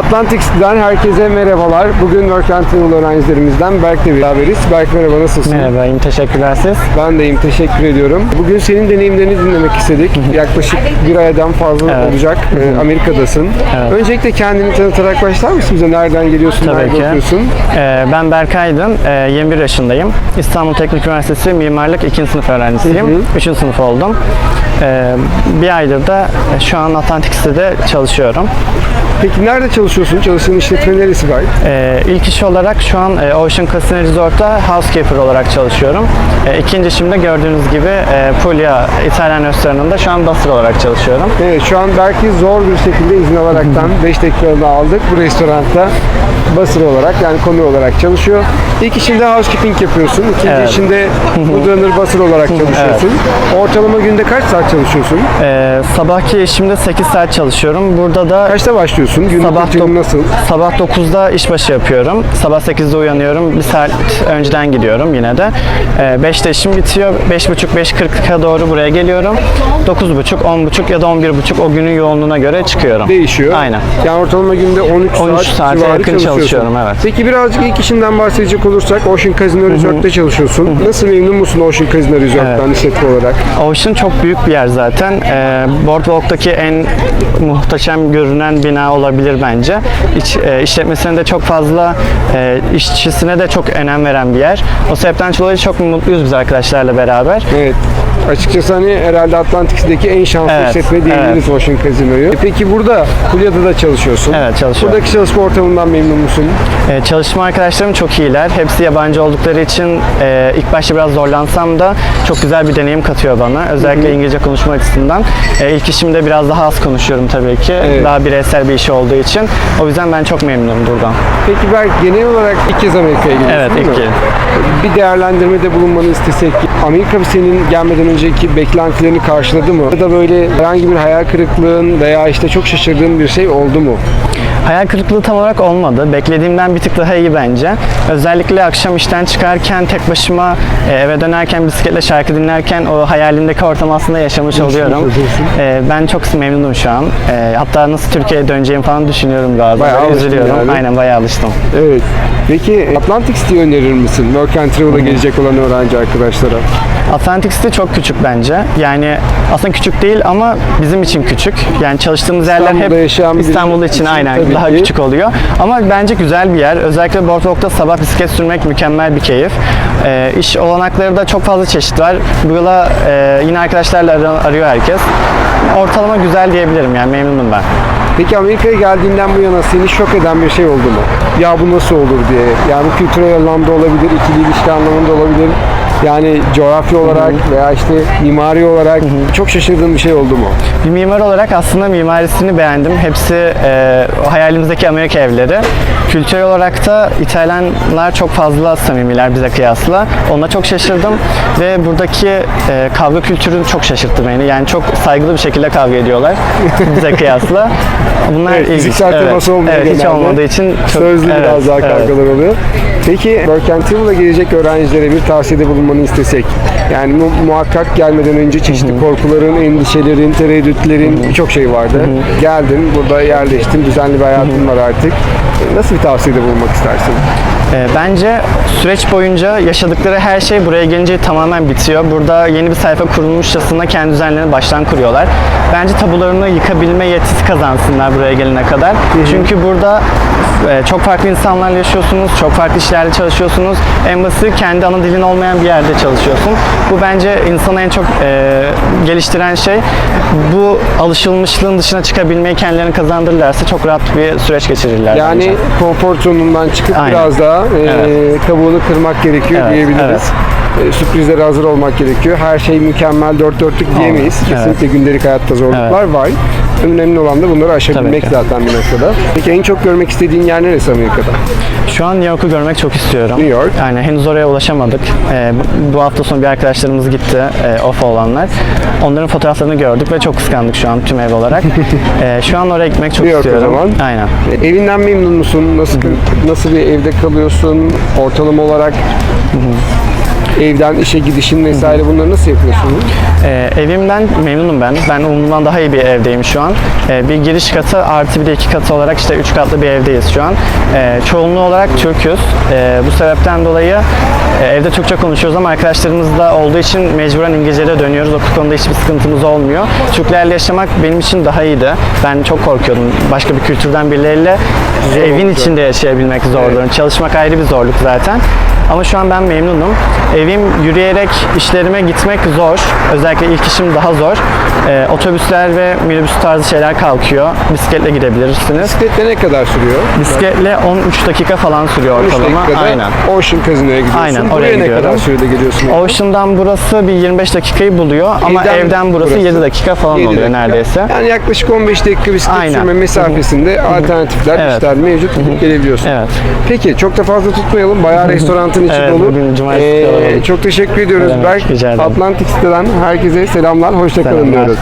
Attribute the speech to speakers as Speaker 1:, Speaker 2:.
Speaker 1: Atlantic'den herkese merhabalar. Bugün Work and Travel öğrencilerimizden Berk'le beraberiz. Berk merhaba nasılsın?
Speaker 2: Merhaba, iyiyim. Teşekkürler siz.
Speaker 1: Ben de iyiyim, teşekkür ediyorum. Bugün senin deneyimlerini dinlemek istedik. Yaklaşık bir aydan fazla
Speaker 2: Evet.
Speaker 1: olacak. Ee, Amerika'dasın.
Speaker 2: Evet.
Speaker 1: Öncelikle kendini tanıtarak başlar mısın bize? Nereden geliyorsun,
Speaker 2: Tabii
Speaker 1: nerede
Speaker 2: ki.
Speaker 1: okuyorsun?
Speaker 2: Ee, ben Berkaydın, ee, 21 yaşındayım. İstanbul Teknik Üniversitesi Mimarlık 2. sınıf öğrencisiyim.
Speaker 1: Hı hı.
Speaker 2: 3. sınıf oldum. Ee, bir aydır da e, şu an Atlantic'te çalışıyorum.
Speaker 1: Peki nerede çalışıyorsun? Çalıştığın işletme neresi Berk?
Speaker 2: Ee, ilk iş olarak şu an e, Ocean Casino Resort'ta housekeeper olarak çalışıyorum. E, ikinci işimde gördüğünüz gibi e, Puglia İtalyan restoranında şu an busser olarak çalışıyorum.
Speaker 1: Evet, şu an Berk'i zor bir şekilde izin alaraktan 5 dakikalığına aldık. Bu restoranda basır olarak yani konu olarak çalışıyor. İlk işinde housekeeping yapıyorsun. İkinci
Speaker 2: Evet.
Speaker 1: işinde Woodrunner basır olarak çalışıyorsun. Ortalama günde kaç saat çalışıyorsun?
Speaker 2: Ee, sabahki işimde 8 saat çalışıyorum. Burada da
Speaker 1: Kaçta başlıyorsun? Günlük
Speaker 2: Sabah
Speaker 1: rutinin
Speaker 2: dok-
Speaker 1: nasıl?
Speaker 2: Sabah 9'da işbaşı yapıyorum. Sabah 8'de uyanıyorum. Bir saat önceden gidiyorum yine de. Ee, 5'te işim bitiyor. 5.30-5.40'a doğru buraya geliyorum. 9.30, 10.30 ya da 11.30 o günün yoğunluğuna göre çıkıyorum.
Speaker 1: Değişiyor.
Speaker 2: Aynen.
Speaker 1: Yani ortalama günde 13,
Speaker 2: 13
Speaker 1: saat civarı
Speaker 2: yakın çalışıyorum, evet.
Speaker 1: Peki birazcık ilk işinden bahsedecek olursak Ocean Casino Resort'ta çalışıyorsun. Nasıl memnun musun Ocean Casino Resort'tan işletme olarak?
Speaker 2: Ocean çok büyük bir yer zaten. Ee, Boardwalk'taki en muhteşem görünen bina olabilir bence. İç, e, işletmesine de çok fazla, e, işçisine de çok önem veren bir yer. O sebepten dolayı çok mutluyuz biz arkadaşlarla beraber.
Speaker 1: Evet. Açıkçası hani herhalde Atlantik'teki en şanslı
Speaker 2: Evet,
Speaker 1: işletme diyebiliriz Ocean Casino'yu. E peki burada Fulya'da da çalışıyorsun.
Speaker 2: Evet, çalışıyorum.
Speaker 1: Buradaki çalışma ortamından memnun musun?
Speaker 2: Ee, çalışma arkadaşlarım çok iyiler. Hepsi yabancı oldukları için e, ilk başta biraz zorlansam da çok güzel bir deneyim katıyor bana. Özellikle İngilizce konuşma açısından. E, ilk işimde biraz daha az konuşuyorum tabii ki.
Speaker 1: Evet.
Speaker 2: Daha bireysel bir iş olduğu için. O yüzden ben çok memnunum buradan.
Speaker 1: Peki Berk genel olarak ilk kez Amerika'ya gidiyorsun
Speaker 2: Evet,
Speaker 1: değil
Speaker 2: ilk
Speaker 1: mi? Bir değerlendirmede bulunmanı istesek Amerika senin gelmeden önceki beklentilerini karşıladı mı? Ya da böyle herhangi bir hayal kırıklığın veya işte çok şaşırdığın bir şey oldu mu?
Speaker 2: Hayal kırıklığı tam olarak olmadı. Beklediğimden bir tık daha iyi bence. Özellikle akşam işten çıkarken tek başıma e, eve dönerken bisikletle şarkı dinlerken o hayalimdeki ortamı aslında yaşamış oluyorum.
Speaker 1: oluyorsun.
Speaker 2: E, ben çok memnunum şu an. E, hatta nasıl Türkiye'ye döneceğimi falan düşünüyorum bazen.
Speaker 1: Bayağı
Speaker 2: Böyle üzülüyorum.
Speaker 1: yani.
Speaker 2: Aynen bayağı alıştım.
Speaker 1: Evet. Peki Atlantic City'yi önerir misin? Work and Travel'a gelecek olan öğrenci arkadaşlara.
Speaker 2: Atlantic City çok küçük bence. Yani aslında küçük değil ama bizim için küçük. Yani çalıştığımız yerler
Speaker 1: İstanbul'da
Speaker 2: hep
Speaker 1: yaşayan
Speaker 2: İstanbul için
Speaker 1: için
Speaker 2: aynen
Speaker 1: tabii
Speaker 2: daha
Speaker 1: ki.
Speaker 2: küçük oluyor. Ama bence güzel bir yer. Özellikle Boardwalk'ta sabah bisiklet sürmek mükemmel bir keyif. Ee, iş olanakları da çok fazla çeşit var. Bu yıla e, yine arkadaşlarla ar- arıyor herkes. Ortalama güzel diyebilirim yani memnunum ben.
Speaker 1: Peki Amerika'ya geldiğinden bu yana seni şok eden bir şey oldu mu? Ya bu nasıl olur diye. Yani kültürel anlamda olabilir, ikili ilişki anlamında olabilir. Yani coğrafya olarak veya işte mimari olarak çok şaşırdığın bir şey oldu mu?
Speaker 2: Bir mimar olarak aslında mimarisini beğendim. Hepsi e, hayalimizdeki Amerika evleri. Kültürel olarak da İtalyanlar çok fazla samimiler bize kıyasla. Ona çok şaşırdım ve buradaki e, kavga kültürü çok şaşırttı beni. Yani çok saygılı bir şekilde kavga ediyorlar bize kıyasla. Bunlar
Speaker 1: Evet, fiziksel
Speaker 2: Evet,
Speaker 1: olmuyor
Speaker 2: Evet, hiç olmadığı için çok
Speaker 1: Sözlü
Speaker 2: evet,
Speaker 1: biraz daha
Speaker 2: evet.
Speaker 1: kavgalar oluyor. Peki Work and Travel'a gelecek öğrencilere bir tavsiyede bulunmanı istesek. Yani mu- muhakkak gelmeden önce çeşitli korkuların, endişelerin, tereddütlerin birçok şey vardı. Geldin, burada yerleştin, düzenli bir hayatın var artık. Nasıl bir tavsiyede bulunmak istersin?
Speaker 2: E, Bence süreç boyunca yaşadıkları her şey buraya gelince tamamen bitiyor. Burada yeni bir sayfa kurulmuşçasına kendi düzenlerini baştan kuruyorlar. Bence tabularını yıkabilme yetisi kazansınlar buraya gelene kadar. Çünkü burada e, çok farklı insanlarla yaşıyorsunuz, çok farklı işlerde çalışıyorsunuz. En basit kendi ana dilin olmayan bir yerde çalışıyorsun. Bu bence insanı en çok e, geliştiren şey. Bu alışılmışlığın dışına çıkabilmeyi kendilerini kazandırırlarsa çok rahat bir süreç geçirirler
Speaker 1: Yani
Speaker 2: bence.
Speaker 1: konfor zonundan çıkıp
Speaker 2: Aynen.
Speaker 1: biraz daha e, kabuğunu kırmak gerekiyor
Speaker 2: Evet,
Speaker 1: diyebiliriz. E, sürprizlere hazır olmak gerekiyor. Her şey mükemmel dört dörtlük diyemeyiz.
Speaker 2: Evet.
Speaker 1: Kesinlikle gündelik hayatta zorluklar var. Önemli olan da bunları aşabilmek zaten bir noktada. Peki en çok görmek istediğin yer neresi Amerika'da?
Speaker 2: Şu an New York'u görmek çok istiyorum.
Speaker 1: New York.
Speaker 2: Aynen henüz oraya ulaşamadık. Ee, bu- bu hafta sonu bir arkadaşlarımız gitti, e, off olanlar. Onların fotoğraflarını gördük ve çok kıskandık şu an tüm ev olarak. Ee, şu an oraya gitmek çok
Speaker 1: New York o
Speaker 2: istiyorum.
Speaker 1: zaman.
Speaker 2: Aynen.
Speaker 1: E, Evinden memnun musun? Nasıl nasıl bir evde kalıyorsun? Ortalama olarak Evden işe gidişin vesaire bunları nasıl yapıyorsunuz?
Speaker 2: Ee, evimden memnunum ben. Ben umumdan daha iyi bir evdeyim şu an. Ee, bir giriş katı artı bir de iki katı olarak işte üç katlı bir evdeyiz şu an. Ee, çoğunluğu olarak Türk'üz. Ee, bu sebepten dolayı e, evde Türkçe konuşuyoruz ama arkadaşlarımız da olduğu için mecburen İngilizce'ye dönüyoruz. O konuda hiçbir sıkıntımız olmuyor. Türklerle yaşamak benim için daha iyiydi. Ben çok korkuyordum. Başka bir kültürden birileriyle evin içinde yaşayabilmek zordu. Çalışmak ayrı bir zorluk zaten. Ama şu an ben memnunum. Evim yürüyerek işlerime gitmek zor. Özellikle ilk işim daha zor. Ee, otobüsler ve minibüs tarzı şeyler kalkıyor. Bisikletle gidebilirsiniz.
Speaker 1: Bisikletle ne kadar sürüyor?
Speaker 2: Bisikletle 13 dakika falan sürüyor
Speaker 1: 13
Speaker 2: ortalama.
Speaker 1: dakikada
Speaker 2: Aynen.
Speaker 1: Ocean Casino'ya gidiyorsun.
Speaker 2: Aynen,
Speaker 1: Buraya
Speaker 2: oraya
Speaker 1: ne
Speaker 2: gidiyorum.
Speaker 1: kadar sürede geliyorsun?
Speaker 2: Ocean'dan burası bir 25 dakikayı buluyor ama
Speaker 1: Evden
Speaker 2: evden burası,
Speaker 1: burası
Speaker 2: 7 dakika falan
Speaker 1: 7
Speaker 2: oluyor
Speaker 1: dakika.
Speaker 2: neredeyse.
Speaker 1: Yani yaklaşık 15 dakika bisiklet
Speaker 2: Aynen.
Speaker 1: sürme mesafesinde alternatifler,
Speaker 2: Evet.
Speaker 1: işler mevcut gelebiliyorsun.
Speaker 2: Evet.
Speaker 1: Peki çok da fazla tutmayalım. Bayağı restorantın içi
Speaker 2: Evet,
Speaker 1: dolu.
Speaker 2: kalabalık.
Speaker 1: çok teşekkür ediyoruz Berk. Atlantik siteden herkese selamlar. Hoşçakalın diyoruz.